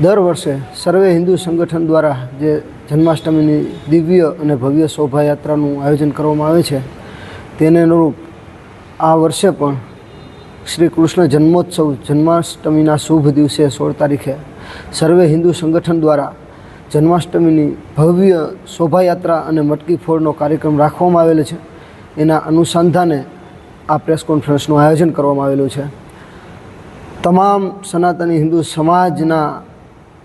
દર વર્ષે સર્વે હિન્દુ સંગઠન દ્વારા જે જન્માષ્ટમીની દિવ્ય અને ભવ્ય શોભાયાત્રાનું આયોજન કરવામાં આવે છે, તેને અનુરૂપ આ વર્ષે પણ શ્રી કૃષ્ણ જન્મોત્સવ જન્માષ્ટમીના શુભ દિવસે સોળ તારીખે સર્વે હિન્દુ સંગઠન દ્વારા જન્માષ્ટમીની ભવ્ય શોભાયાત્રા અને મટકી ફોડનો કાર્યક્રમ રાખવામાં આવેલો છે. એના અનુસંધાને આ પ્રેસ કોન્ફરન્સનું આયોજન કરવામાં આવેલું છે. તમામ સનાતની હિન્દુ સમાજના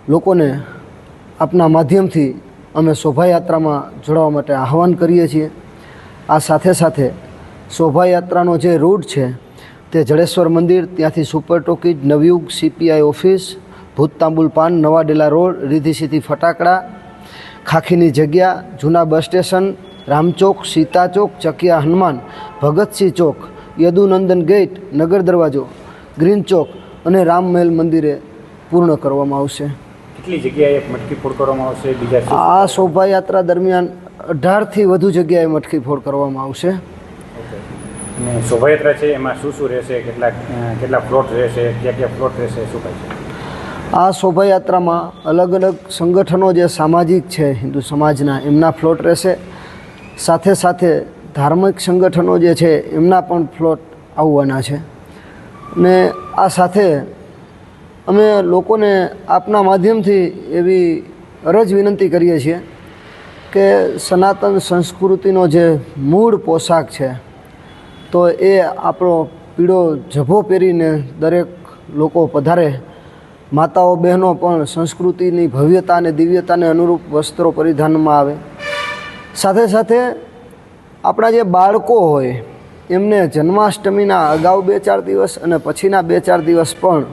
લોકોને આપના માધ્યમથી અમે શોભાયાત્રામાં જોડાવા માટે આહવાન કરીએ છીએ. આ સાથે સાથે શોભાયાત્રાનો જે રૂટ છે, તે જડેશ્વર મંદિર, ત્યાંથી super talkies Navyug, CPI office, ભૂતતાંબુલ પાન, નવા ડેલા રોડ, રીધી ફટાકડા, ખાખીની જગ્યા, જૂના bus station, Ramchowk Sita chowk Chakiya Hanuman, Bhagat Singh chowk, Yadunandan gate, નગર દરવાજો, ગ્રીન ચોક અને રામ મહેલ મંદિરે પૂર્ણ કરવામાં આવશે. કેટલી જગ્યાએ મટકી ફોડ કરવામાં આવશે? બીજા આ શોભાયાત્રા દરમિયાન અઢારથી વધુ જગ્યાએ મટકી ફોડ કરવામાં આવશે. અને શોભાયાત્રા છે એમાં શું શું રહેશે? કેટલા કેટલા પ્લોટ રહેશે? ક્યાં ક્યાં પ્લોટ રહેશે? શું કહે છે? આ શોભાયાત્રામાં અલગ અલગ સંગઠનો જે સામાજિક છે હિન્દુ સમાજના એમના ફ્લોટ રહેશે. સાથે સાથે ધાર્મિક સંગઠનો જે છે એમના પણ ફ્લોટ આવવાના છે. ને આ સાથે અમે લોકોને આપના માધ્યમથી એવી અરજ વિનંતી કરીએ છીએ કે સનાતન સંસ્કૃતિનો જે મૂળ પોશાક છે, તો એ આપણો પીળો જભો પહેરીને દરેક લોકો પધારે. માતાઓ બહેનો પણ સંસ્કૃતિની ભવ્યતા અને દિવ્યતાને અનુરૂપ વસ્ત્રો પરિધાનમાં આવે. સાથે સાથે આપણા જે બાળકો હોય, એમને જન્માષ્ટમીના અગાઉ બે ચાર દિવસ અને પછીના બે ચાર દિવસ પણ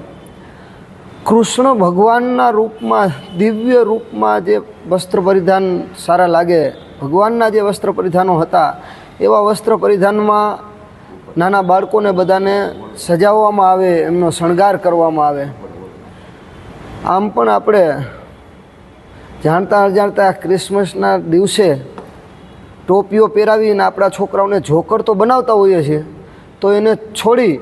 કૃષ્ણ ભગવાનના રૂપમાં, દિવ્ય રૂપમાં જે વસ્ત્ર પરિધાન સારા લાગે, ભગવાનના જે વસ્ત્ર પરિધાનો હતા, એવા વસ્ત્ર પરિધાનમાં નાના બાળકોને બધાને સજાવવામાં આવે, એમનો શણગાર કરવામાં આવે. આમ પણ આપણે જાણતા અજાણતા ક્રિસમસના દિવસે ટોપીઓ પહેરાવીને આપણા છોકરાઓને જોકર તો બનાવતા હોઈએ છીએ, તો એને છોડી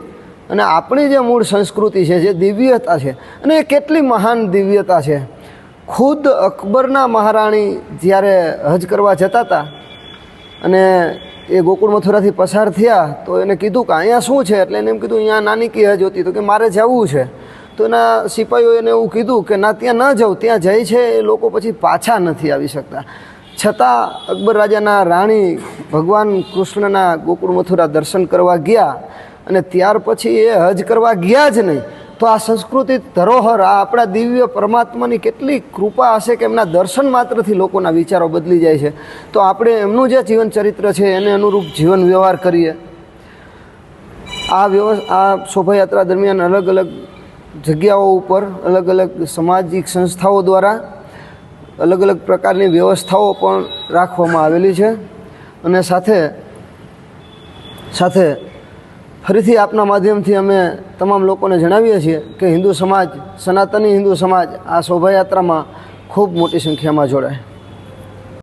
અને આપણી જે મૂળ સંસ્કૃતિ છે, જે દિવ્યતા છે, અને એ કેટલી મહાન દિવ્યતા છે. ખુદ અકબરના મહારાણી જ્યારે હજ કરવા જતા હતા અને એ ગોકુળ મથુરાથી પસાર થયા, તો એને કીધું કે અહીંયા શું છે? એટલે એને એમ કીધું, અહીંયા નાની કી હજ હતી. તો કે, મારે જવું છે. તો એના સિપાહીઓએ એને એવું કીધું કે, ના, ત્યાં ન જાઉં, ત્યાં જાય છે, એ લોકો પછી પાછા નથી આવી શકતા. છતાં અકબર રાજાના રાણી ભગવાન કૃષ્ણના ગોકુળ મથુરા દર્શન કરવા ગયા અને ત્યાર પછી એ હજ કરવા ગયા જ નહીં. તો આ સંસ્કૃતિ ધરોહર, આ આપણા દિવ્ય પરમાત્માની કેટલી કૃપા હશે કે એમના દર્શન માત્રથી લોકોના વિચારો બદલી જાય છે. તો આપણે એમનું જે જીવન ચરિત્ર છે, એને અનુરૂપ જીવન વ્યવહાર કરીએ. આ વ્યવ આ શોભાયાત્રા દરમિયાન અલગ અલગ જગ્યાઓ ઉપર, અલગ અલગ સામાજિક સંસ્થાઓ દ્વારા અલગ અલગ પ્રકારની વ્યવસ્થાઓ પણ રાખવામાં આવેલી છે. અને સાથે સાથે ફરીથી આપના માધ્યમથી અમે તમામ લોકોને જણાવીએ છીએ કે હિન્દુ સમાજ, સનાતની હિન્દુ સમાજ આ શોભાયાત્રામાં ખૂબ મોટી સંખ્યામાં જોડાય.